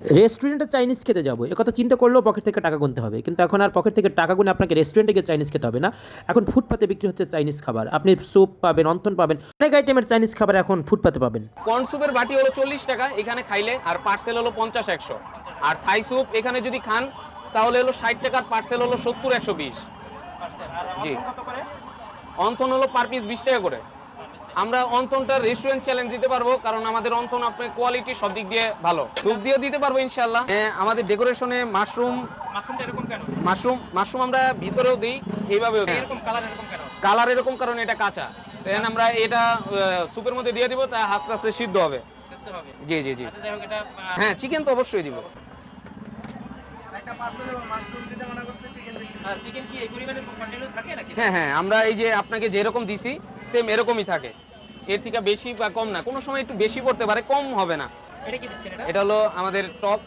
রেস্টুরেন্টে চাইনিজ খেতে যাব। কথা চিন্তা করলেও পকেট থেকে টাকা গুনতে হবে। কিন্তু এখন আর পকেট থেকে টাকা গুনে আপনাকে রেস্টুরেন্টে গিয়ে চাইনিজ খেতে হবে না। এখন ফুটপাতে বিক্রি হচ্ছে চাইনিজ খাবার। আপনি স্যুপ পাবেন অন্তন পাবেন, অনেক আইটেমের চাইনিজ খাবার এখন ফুটপাতে পাবেন। কর্ন স্যুপের বাটি হলো চল্লিশ টাকা, এখানে খাইলে, আর পার্সেল হলো পঞ্চাশ একশো। আর থাই স্যুপ এখানে যদি খান, তাহলে হলো ষাট টাকার পার্সেল হলো সত্তর একশো বিশ। জি। অন্তন হলো পার পিস বিশ টাকা করে। আমরা অন্তনটা রেস্টুরেন্ট চ্যালেঞ্জ দিতে পারব কারণ আমাদের অন্তন আপনার কোয়ালিটি সব দিক দিয়ে ভালো। স্যুপ দিয়ে দিতে পারব ইনশাল্লাহ হ্যাঁ, আমাদের ডেকোরেশনে মাশরুম মাশরুমটা এরকম কেন? মাশরুম মাশরুম আমরা ভিতরেও দিই এইভাবেও দিই। এরকম কালার এরকম কেন? কালার এরকম কারণ এটা কাঁচা। দেন আমরা এটা সুপের মধ্যে দিয়ে দিব তা আস্তে আস্তে সিদ্ধ হবে। জি জি জি। আচ্ছা হ্যাঁ চিকেন তো অবশ্যই দিব। আর চিকেন কি এই পরিমাণে কন্টিনিউ থাকে নাকি? হ্যাঁ হ্যাঁ আমরা এই যে আপনাকে যেরকম দিছি সেম এরকমই থাকে। এর থেকে বেশি বা কম না। কোনো সময় একটু বেশি পড়তে পারে কম হবে না। এটা কি দিচ্ছেন এটা? এটা হলো আমাদের টক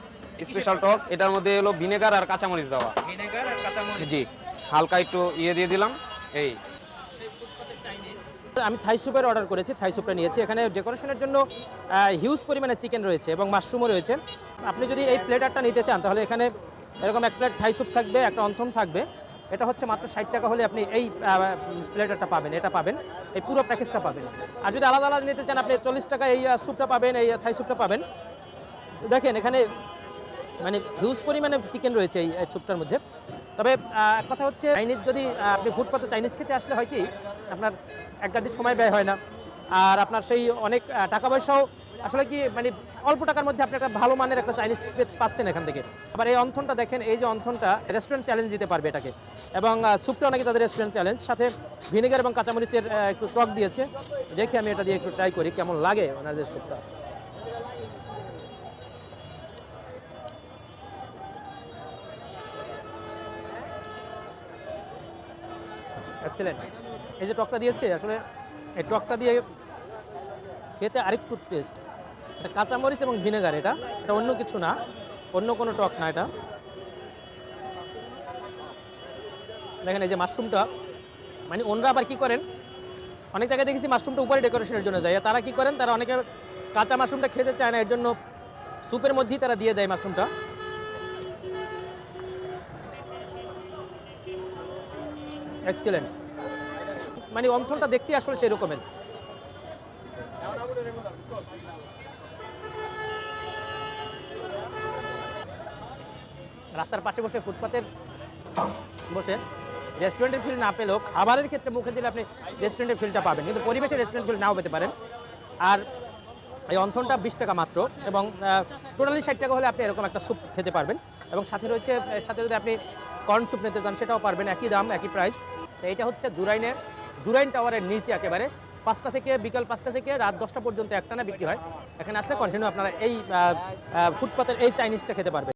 স্পেশাল টক? এটার মধ্যে হলো ভিনেগার আর কাঁচামরিচ দেওয়া। ভিনেগার আর কাঁচামরিচ। জি হালকা একটু ইয়ে দিয়ে দিলাম। এই। আমি থাই স্যুপের অর্ডার করেছি থাই স্যুপটা নিয়েছি। এখানে ডেকোরেশনের জন্য হিউজ পরিমাণে চিকেন রয়েছে এবং মাশরুমও রয়েছে। আপনি যদি এই প্লেটারটা নিতে চান তাহলে এখানে এরকম এক প্লেট থাই স্যুপ থাকবে, একটা অন্থন থাকবে। এটা হচ্ছে মাত্র ষাট টাকা হলে আপনি এই প্লেটারটা পাবেন, এটা পাবেন। এই পুরো প্যাকেজটা পাবেন। আর যদি আলাদা আলাদা নিতে চান, আপনি চল্লিশ টাকা এই স্যুপটা পাবেন, এই থাই স্যুপটা পাবেন। দেখেন, এখানে মানে হিউজ পরিমাণে চিকেন রয়েছে এই স্যুপটার মধ্যে। তবে কথা হচ্ছে চাইনিজ যদি আপনি ফুটপাতে চাইনিজ খেতে আসলে হয় কি, আপনার এক সময় ব্যয় হয় না। আর আপনার সেই অনেক টাকা পয়সাও আসলে কি মানে অল্প টাকার মধ্যে আপনি একটা ভালো মানের একটা চাইনিজ পাচ্ছেন এখান থেকে। আবার এই অন্থনটা দেখেন, এই যে অন্থনটা রেস্টুরেন্ট চ্যালেঞ্জ দিতে পারবে এটাকে। এবং স্যুপটাও নাকি তাদের রেস্টুরেন্ট চ্যালেঞ্জ সাথে ভিনেগার এবং কাঁচামরিচের একটু টক দিয়েছে। দেখি আমি এটা দিয়ে একটু ট্রাই করি, কেমন লাগে ওনাদের স্যুপটা এক্সেলেন্ট এই যে টকটা দিয়েছে, আসলে এই টকটা দিয়ে খেতে আরেকটু টেস্ট এটা কাঁচামরিচ এবং ভিনেগার এটা। এটা অন্য কিছু না। অন্য কোনো টক না এটা। দেখেন এই যে মাশরুমটা। মানে ওনরা আবার কি করেন? অনেক জায়গায় দেখেছি মাশরুমটা উপরে ডেকোরেশনের জন্য দেয়। তারা কি করেন? তারা অনেকে কাঁচা মাশরুমটা খেতে চায় না, এর জন্য স্যুপের মধ্যেই তারা দিয়ে দেয় মাশরুমটা। এক্সিলেন্ট মানে অন্থনটা দেখতে আসলে সেই রাস্তার পাশে বসে ফুটপাতের বসে রেস্টুরেন্টের ফিল না পেলেও খাবারের ক্ষেত্রে মুখে দিলে আপনি রেস্টুরেন্টের ফিলটা পাবেন। কিন্তু পরিবেশে রেস্টুরেন্ট ফিল নাও পেতে পারেন। আর এই অন্থনটা বিশ টাকা মাত্র এবং টোটালি ষাট টাকা হলে আপনি এরকম একটা স্যুপ খেতে পারবেন। এবং সাথে রয়েছে, সাথে যদি আপনি কর্ন স্যুপ নিতে চান, সেটাও পারবেন, একই দাম, একই প্রাইস এইটা হচ্ছে জুরাইনের জুরাইন টাওয়ারের নিচে একেবারে। পাঁচটা থেকে, বিকাল পাঁচটা থেকে রাত দশটা পর্যন্ত একটানা বিক্রি হয়। এখানে আসলে কন্টিনিউ আপনারা এই ফুটপাতের এই চাইনিজটা খেতে পারবেন।